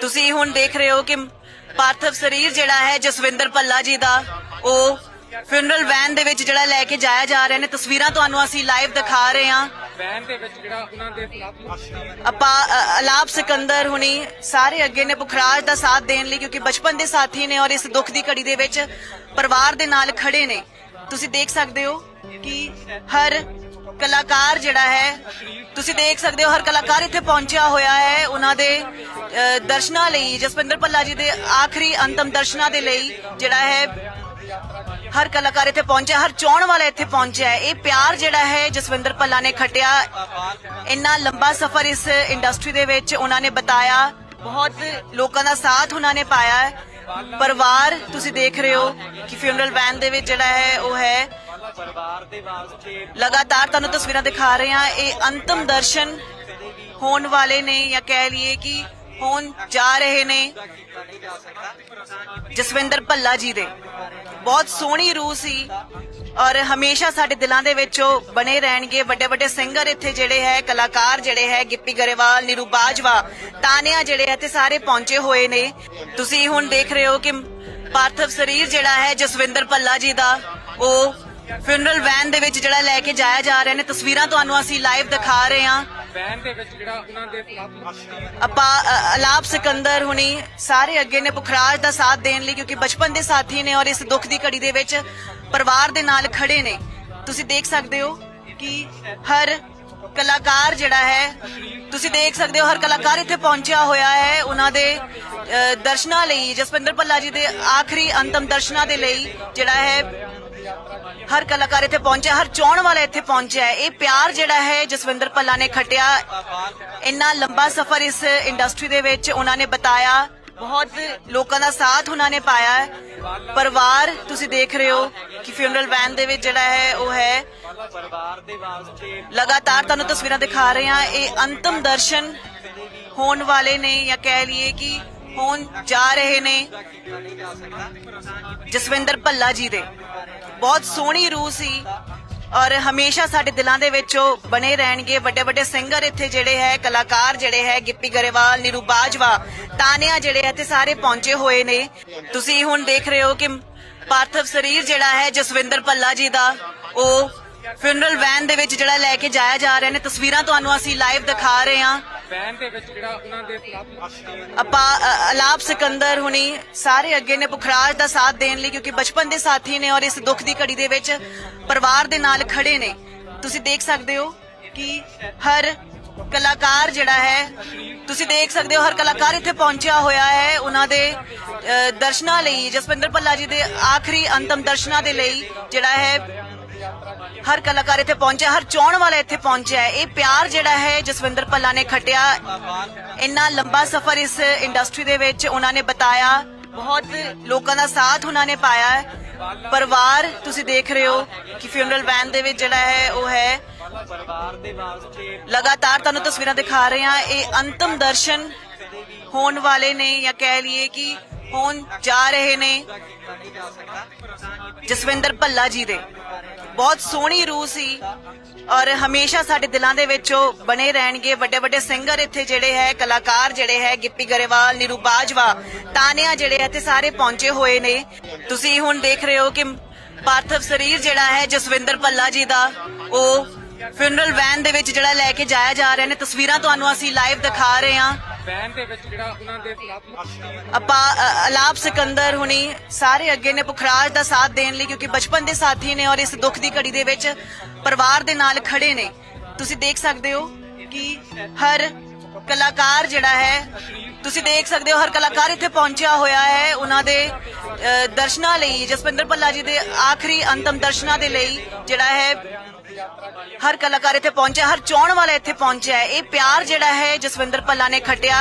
ਤੁਸੀਂ ਹੁਣ ਦੇਖ ਰਹੇ ਹੋ ਕਿ ਪਾਰਥਿਵ ਸਰੀਰ ਜਿਹੜਾ ਹੈ ਜਸਵਿੰਦਰ ਪੱਲਾ ਜੀ ਦਾ ਉਹ ਫਿਊਨਰਲ ਵੈਨ ਦੇ ਵਿੱਚ ਜਿਹੜਾ ਲੈ ਕੇ ਜਾਇਆ ਜਾ ਰਿਹਾ ਨੇ। ਤਸਵੀਰਾਂ ਤੁਹਾਨੂੰ ਅਸੀਂ ਲਾਈਵ ਦਿਖਾ ਰਹੇ ਹਾਂ। ਵੈਨ ਦੇ ਵਿੱਚ ਜਿਹੜਾ ਉਹਨਾਂ ਦੇ ਆਪਾਂ ਅਲਾਪ ਸਿਕੰਦਰ ਹੁਣੀ ਸਾਰੇ ਅੱਗੇ ਨੇ ਪੁਖਰਾਜ ਦਾ ਸਾਥ ਦੇਣ ਲਈ ਕਿਉਂਕਿ ਬਚਪਨ ਦੇ ਸਾਥੀ ਨੇ ਔਰ ਇਸ ਦੁੱਖ ਦੀ ਘੜੀ ਦੇ ਵਿੱਚ ਪਰਿਵਾਰ ਦੇ ਨਾਲ ਖੜੇ ਨੇ। ਤੁਸੀਂ ਦੇਖ ਸਕਦੇ ਹੋ ਕਿ ਹਰ ਕਲਾਕਾਰ ਜਿਹੜਾ ਹੈ, ਤੁਸੀਂ ਦੇਖ ਸਕਦੇ ਹੋ ਹਰ ਕਲਾਕਾਰ ਇੱਥੇ ਪਹੁੰਚਿਆ ਹੋਇਆ ਹੈ ਉਹਨਾਂ ਦੇ ਦਰਸ਼ਨਾਂ ਲਈ। ਜਸਵਿੰਦਰ ਭੱਲਾ ਜੀ ਦੇ ਆਖਰੀ ਅੰਤਮ ਦਰਸ਼ਨਾਂ ਦੇ ਲਈ ਜਿਹੜਾ ਹੈ, ਹਰ ਕਲਾਕਾਰ ਇੱਥੇ ਪਹੁੰਚਿਆ, ਹਰ ਚਾਹਣ ਵਾਲਾ ਇੱਥੇ ਪਹੁੰਚਿਆ ਹੈ। ਇਹ ਪਿਆਰ ਜਿਹੜਾ ਹੈ ਜਸਵਿੰਦਰ ਭੱਲਾ ਨੇ ਖਟਿਆ। ਇੰਨਾ ਲੰਬਾ ਸਫ਼ਰ ਇਸ ਇੰਡਸਟਰੀ ਦੇ ਵਿੱਚ ਉਹਨਾਂ ਨੇ ਬਤਾਇਆ। ਬਹੁਤ ਲੋਕਾਂ ਦਾ ਸਾਥ ਉਹਨਾਂ ਨੇ ਪਾਇਆ ਪਰਿਵਾਰ, ਤੁਸੀਂ ਦੇਖ ਰਹੇ ਹੋ ਕਿ ਫਿਊਨਰਲ ਵੈਨ ਦੇ ਵਿੱਚ ਜਿਹੜਾ ਹੈ, ਉਹ ਹੈ ਪਰਿਵਾਰ ਦੇ ਵਾਸਤੇ ਲਗਾਤਾਰ ਤੁਹਾਨੂੰ ਤਸਵੀਰਾਂ ਦਿਖਾ ਰਹੇ ਹਾਂ। ਇਹ ਅੰਤਮ ਦਰਸ਼ਨ ਹੋਣ ਵਾਲੇ ਨੇ ਜਾਂ ਕਹਿ ਲਈਏ ਕਿ ਹੋਣ ਜਾ ਰਹੇ ਨੇ ਜਸਵਿੰਦਰ ਭੱਲਾ ਜੀ ਦੇ। ਬਹੁਤ ਸੋਹਣੀ ਰੂਹ ਸੀ ਔਰ ਹਮੇਸ਼ਾ ਸਾਡੇ ਦਿਲਾਂ ਦੇ ਵਿੱਚ ਉਹ ਬਣੇ ਰਹਿਣਗੇ। ਵੱਡੇ ਵੱਡੇ ਸਿੰਗਰ ਇੱਥੇ ਜਿਹੜੇ ਹੈ, ਕਲਾਕਾਰ ਜਿਹੜੇ ਹੈ, ਗਿੱਪੀ ਗਰੇਵਾਲ, ਨੀਰੂ ਬਾਜਵਾ, ਤਾਨਿਆ ਜਿਹੜੇ ਹੈ ਤੇ ਸਾਰੇ ਪਹੁੰਚੇ ਹੋਏ ਨੇ। ਤੁਸੀਂ ਹੁਣ ਦੇਖ ਰਹੇ ਹੋ ਕਿ ਪਾਰਥਵ ਸਰੀਰ ਜਿਹੜਾ ਹੈ ਜਸਵਿੰਦਰ ਭੱਲਾ ਜੀ ਦਾ, ਉਹ ਫਿਊਨਰਲ ਵੈਨ ਦੇ ਵਿੱਚ ਜਿਹੜਾ ਲੈ ਕੇ ਜਾਇਆ ਜਾ ਰਿਹਾ ਨੇ ਤਸਵੀਰਾਂ ਤੁਹਾਨੂੰ ਅਸੀਂ ਲਾਈਵ ਦਿਖਾ ਰਹੇ ਹਾਂ। ਵੈਨ ਦੇ ਵਿੱਚ ਜਿਹੜਾ ਉਹਨਾਂ ਦੇ ਆਪਾਂ ਅਲਾਪ ਸਿਕੰਦਰ ਹੁਣੀ ਸਾਰੇ ਅੱਗੇ ਨੇ ਪੁਖਰਾਜ ਦਾ ਸਾਥ ਦੇਣ ਲਈ ਕਿਉਂਕਿ ਬਚਪਨ ਦੇ ਸਾਥੀ ਨੇ ਔਰ ਇਸ ਦੁੱਖ ਦੀ ਘੜੀ ਦੇ ਵਿੱਚ ਪਰਿਵਾਰ ਦੇ ਨਾਲ ਖੜੇ ਨੇ। ਤੁਸੀਂ ਦੇਖ ਸਕਦੇ ਹੋ ਕਿ ਹਰ ਕਲਾਕਾਰ ਜਿਹੜਾ ਹੈ ਤੁਸੀਂ ਦੇਖ ਸਕਦੇ ਹੋ ਹਰ ਕਲਾਕਾਰ ਇੱਥੇ ਪਹੁੰਚਿਆ ਹੋਇਆ ਹੈ ਉਹਨਾਂ ਦੇ ਦਰਸ਼ਨਾਂ ਲਈ। ਜਸਵਿੰਦਰ ਭੱਲਾ ਜੀ ਦੇ ਆਖਰੀ ਅੰਤਮ ਦਰਸ਼ਨਾਂ ਦੇ ਲਈ ਜਿਹੜਾ ਹੈ ਹਰ ਕਲਾਕਾਰ ਇੱਥੇ ਪਹੁੰਚਿਆ, ਹਰ ਚਾਹਣ ਵਾਲਾ ਇੱਥੇ ਪਹੁੰਚਿਆ ਇਹ ਪਿਆਰ ਜਿਹੜਾ ਹੈ, ਜਸਵਿੰਦਰ ਭੱਲਾ ਨੇ ਖਟਿਆ। ਇੰਨਾ ਲੰਬਾ ਸਫ਼ਰ ਇਸ ਇੰਡਸਟਰੀ ਦੇ ਵਿੱਚ ਉਹਨਾਂ ਨੇ ਬਤਾਇਆ। ਬਹੁਤ ਲੋਕਾਂ ਦਾ ਸਾਥ ਉਹਨਾਂ ਨੇ ਪਾਇਆ ਹੈ। ਪਰਿਵਾਰ, ਤੁਸੀਂ ਦੇਖ ਰਹੇ ਹੋ ਕਿ ਫਿਊਨਰਲ ਵੈਨ ਦੇ ਵਿੱਚ ਜਿਹੜਾ ਹੈ, ਉਹ ਹੈ। ਪਰਿਵਾਰ ਦੇ ਵਾਸਤੇ ਲਗਾਤਾਰ ਤੁਹਾਨੂੰ ਤਸਵੀਰਾਂ ਦਿਖਾ ਰਹੇ ਹਾਂ। ਇਹ ਅੰਤਮ ਦਰਸ਼ਨ ਹੋਣ ਵਾਲੇ ਨੇ ਜਾਂ ਕਹਿ ਲਈਏ ਕਿ ਹੋਣ ਜਾ ਰਹੇ ਨੇ। ਜਸਵਿੰਦਰ ਭੱਲਾ ਜੀ ਦੇ। ਬਹੁਤ ਸੋਹਣੀ ਰੂਹ ਸੀ ਔਰ ਹਮੇਸ਼ਾ ਸਾਡੇ ਦਿਲਾਂ ਦੇ ਵਿੱਚ ਉਹ ਬਣੇ ਰਹਿਣਗੇ। ਵੱਡੇ ਵੱਡੇ ਸਿੰਗਰ ਇੱਥੇ ਜਿਹੜੇ ਹੈ, ਕਲਾਕਾਰ ਜਿਹੜੇ ਹੈ, ਗਿੱਪੀ ਗਰੇਵਾਲ, ਨੀਰੂ ਬਾਜਵਾ, ਤਾਨਿਆ ਜਿਹੜੇ ਹੈ ਤੇ ਸਾਰੇ ਪਹੁੰਚੇ ਹੋਏ ਨੇ। ਤੁਸੀਂ ਹੁਣ ਦੇਖ ਰਹੇ ਹੋ ਕਿ ਪਾਰਥਵ ਸਰੀਰ ਜਿਹੜਾ ਹੈ, ਜਸਵਿੰਦਰ ਭੱਲਾ ਜੀ ਦਾ, ਉਹ ਫਿਊਨਰਲ ਵੈਨ ਦੇ ਵਿੱਚ ਜਿਹੜਾ ਲੈ ਕੇ ਜਾਇਆ ਜਾ ਰਿਹਾ ਨੇ। ਤਸਵੀਰਾਂ ਤੁਹਾਨੂੰ ਅਸੀਂ ਲਾਈਵ ਦਿਖਾ ਰਹੇ ਹਾਂ। ਵੈਨ ਦੇ ਵਿੱਚ ਜਿਹੜਾ ਉਹਨਾਂ ਦੇ ਖਿਲਾਫ ਅਲਾਪ ਸਿਕੰਦਰ ਹੁਣੀ ਸਾਰੇ ਅੱਗੇ ਨੇ ਪੁਖਰਾਜ ਦਾ ਸਾਥ ਦੇਣ ਲਈ, ਕਿਉਂਕਿ ਬਚਪਨ ਦੇ ਸਾਥੀ ਨੇ ਔਰ ਇਸ ਦੁੱਖ ਦੀ ਘੜੀ ਦੇ ਵਿੱਚ ਪਰਿਵਾਰ ਦੇ ਨਾਲ ਖੜੇ ਨੇ। ਤੁਸੀਂ ਦੇਖ ਸਕਦੇ ਹੋ ਕਿ ਹਰ ਕਲਾਕਾਰ ਜਿਹੜਾ ਹੈ, ਤੁਸੀਂ ਦੇਖ ਸਕਦੇ ਹੋ ਹਰ ਕਲਾਕਾਰ ਇੱਥੇ ਪਹੁੰਚਿਆ ਹੋਇਆ ਹੈ ਉਹਨਾਂ ਦੇ ਦਰਸ਼ਨਾਂ ਲਈ। ਜਸਵਿੰਦਰ ਭੱਲਾ ਜੀ ਦੇ ਆਖਰੀ ਅੰਤਮ ਦਰਸ਼ਨਾਂ ਦੇ ਲਈ ਜਿਹੜਾ ਹੈ ਹਰ ਕਲਾਕਾਰ ਇੱਥੇ ਪਹੁੰਚਿਆ, ਹਰ ਚਾਹਣ ਵਾਲਾ ਇੱਥੇ ਪਹੁੰਚਿਆ ਇਹ ਪਿਆਰ ਜਿਹੜਾ ਹੈ, ਜਸਵਿੰਦਰ ਭੱਲਾ ਨੇ ਖਟਿਆ। ਇੰਨਾ ਲੰਬਾ ਸਫ਼ਰ ਇਸ ਇੰਡਸਟਰੀ ਦੇ ਵਿੱਚ ਉਹਨਾਂ ਨੇ ਬਤਾਇਆ। ਬਹੁਤ ਲੋਕਾਂ ਦਾ ਸਾਥ ਉਹਨਾਂ ਨੇ ਪਾਇਆ ਪਰਿਵਾਰ, ਤੁਸੀਂ ਦੇਖ ਰਹੇ ਹੋ ਕਿ ਫਿਊਨਰਲ ਵੈਨ ਦੇ ਵਿੱਚ ਜਿਹੜਾ ਹੈ, ਉਹ ਹੈ। ਪਰਿਵਾਰ ਦੇ ਵਾਸਤੇ ਲਗਾਤਾਰ ਤੁਹਾਨੂੰ ਤਸਵੀਰਾਂ ਦਿਖਾ ਰਹੇ ਹਾਂ। ਇਹ ਅੰਤਮ ਦਰਸ਼ਨ ਹੋਣ ਵਾਲੇ ਨੇ ਜਾਂ ਕਹਿ ਲਈਏ ਕਿ ਹੋਣ ਜਾ ਰਹੇ ਨੇ ਜਸਵਿੰਦਰ ਭੱਲਾ ਜੀ ਦੇ। ਬਹੁਤ ਸੋਹਣੀ ਰੂਹ ਸੀ ਔਰ ਹਮੇਸ਼ਾ ਸਾਡੇ ਦਿਲਾਂ ਦੇ ਵਿੱਚ ਉਹ ਬਣੇ ਰਹਿਣਗੇ। ਵੱਡੇ ਵੱਡੇ ਸਿੰਗਰ ਇੱਥੇ ਜਿਹੜੇ ਹੈ, ਕਲਾਕਾਰ ਜਿਹੜੇ ਹੈ, ਗਿੱਪੀ ਗਰੇਵਾਲ, ਨੀਰੂ ਬਾਜਵਾ, ਤਾਨਿਆ ਜਿਹੜੇ ਹੈ ਤੇ ਸਾਰੇ ਪਹੁੰਚੇ ਹੋਏ ਨੇ। ਤੁਸੀਂ ਹੁਣ ਦੇਖ ਰਹੇ ਹੋ ਕਿ ਪਾਰਥਵ ਸਰੀਰ ਜਿਹੜਾ ਹੈ, ਜਸਵਿੰਦਰ ਭੱਲਾ ਜੀ ਦਾ, ਉਹ ਫਿਊਨਰਲ ਵੈਨ ਦੇ ਵਿੱਚ ਜਿਹੜਾ ਲੈ ਕੇ ਜਾਇਆ ਜਾ ਰਿਹਾ ਨੇ। ਤਸਵੀਰਾਂ ਤੁਹਾਨੂੰ ਅਸੀਂ ਲਾਈਵ ਦਿਖਾ ਰਹੇ ਹਾਂ। ਵੈਨ ਦੇ ਵਿੱਚ ਜਿਹੜਾ ਉਹਨਾਂ ਦੇ ਖਿਲਾਫ ਆਪਾਂ ਅ, ਅਲਾਪ ਸਿਕੰਦਰ ਹੁਣੀ ਸਾਰੇ ਅੱਗੇ ਨੇ ਪੁਖਰਾਜ ਦਾ ਸਾਥ ਦੇਣ ਲਈ ਕਿਉਂਕਿ ਬਚਪਨ ਦੇ ਸਾਥੀ ਨੇ ਔਰ ਇਸ ਦੁੱਖ ਦੀ ਘੜੀ ਦੇ ਵਿੱਚ ਪਰਿਵਾਰ ਦੇ ਨਾਲ ਖੜੇ ਨੇ। ਤੁਸੀਂ ਦੇਖ ਸਕਦੇ ਹੋ ਕਿ ਹਰ ਕਲਾਕਾਰ ਜਿਹੜਾ ਹੈ ਤੁਸੀਂ ਦੇਖ ਸਕਦੇ ਹੋ ਹਰ ਕਲਾਕਾਰ ਇੱਥੇ ਪਹੁੰਚਿਆ ਹੋਇਆ ਹੈ ਉਹਨਾਂ ਦੇ ਦਰਸ਼ਨਾਂ ਲਈ। ਜਸਵਿੰਦਰ ਭੱਲਾ ਜੀ ਦੇ ਆਖਰੀ ਅੰਤਮ ਦਰਸ਼ਨਾਂ ਦੇ ਲਈ ਜਿਹੜਾ ਹੈ ਹਰ ਕਲਾਕਾਰ ਇੱਥੇ ਪਹੁੰਚਿਆ, ਹਰ ਚਾਹਣ ਵਾਲਾ ਇੱਥੇ ਪਹੁੰਚਿਆ ਇਹ ਪਿਆਰ ਜਿਹੜਾ ਹੈ, ਜਸਵਿੰਦਰ ਭੱਲਾ ਨੇ ਖਟਿਆ।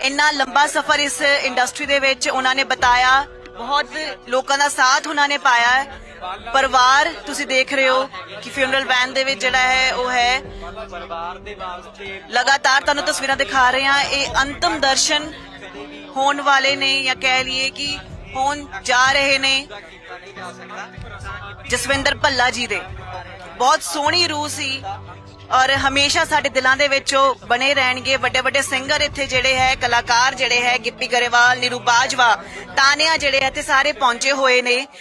ਇੰਨਾ ਲੰਬਾ ਸਫ਼ਰ ਇਸ ਇੰਡਸਟਰੀ ਦੇ ਵਿੱਚ ਉਹਨਾਂ ਨੇ ਬਤਾਇਆ। ਬਹੁਤ ਲੋਕਾਂ ਦਾ ਸਾਥ ਉਹਨਾਂ ਨੇ ਪਾਇਆ ਹੈ। ਪਰਿਵਾਰ, ਤੁਸੀਂ ਦੇਖ ਰਹੇ ਹੋ ਕਿ ਫਿਊਨਰਲ ਵੈਨ ਦੇ ਵਿੱਚ ਜਿਹੜਾ ਹੈ, ਉਹ ਹੈ। ਪਰਿਵਾਰ ਦੇ ਵਾਸਤੇ ਲਗਾਤਾਰ ਤੁਹਾਨੂੰ ਤਸਵੀਰਾਂ ਦਿਖਾ ਰਹੇ ਹਾਂ। ਇਹ ਅੰਤਮ ਦਰਸ਼ਨ ਹੋਣ ਵਾਲੇ ਨੇ ਜਾਂ ਕਹਿ ਲਈਏ ਕਿ ਹੋਣ ਜਾ ਰਹੇ ਨੇ ਜਸਵਿੰਦਰ ਭੱਲਾ ਜੀ ਦੇ। ਬਹੁਤ ਸੋਹਣੀ ਰੂਹ ਸੀ ਔਰ ਹਮੇਸ਼ਾ ਸਾਡੇ ਦਿਲਾਂ ਦੇ ਵਿੱਚ ਉਹ ਬਣੇ ਰਹਿਣਗੇ। ਵੱਡੇ ਵੱਡੇ ਸਿੰਗਰ ਇੱਥੇ ਜਿਹੜੇ ਹੈ, ਕਲਾਕਾਰ ਜਿਹੜੇ ਹੈ, ਗਿੱਪੀ ਗਰੇਵਾਲ, ਨੀਰੂ ਬਾਜਵਾ, ਤਾਨਿਆ ਜਿਹੜੇ ਹੈ ਤੇ ਸਾਰੇ ਪਹੁੰਚੇ ਹੋਏ ਨੇ।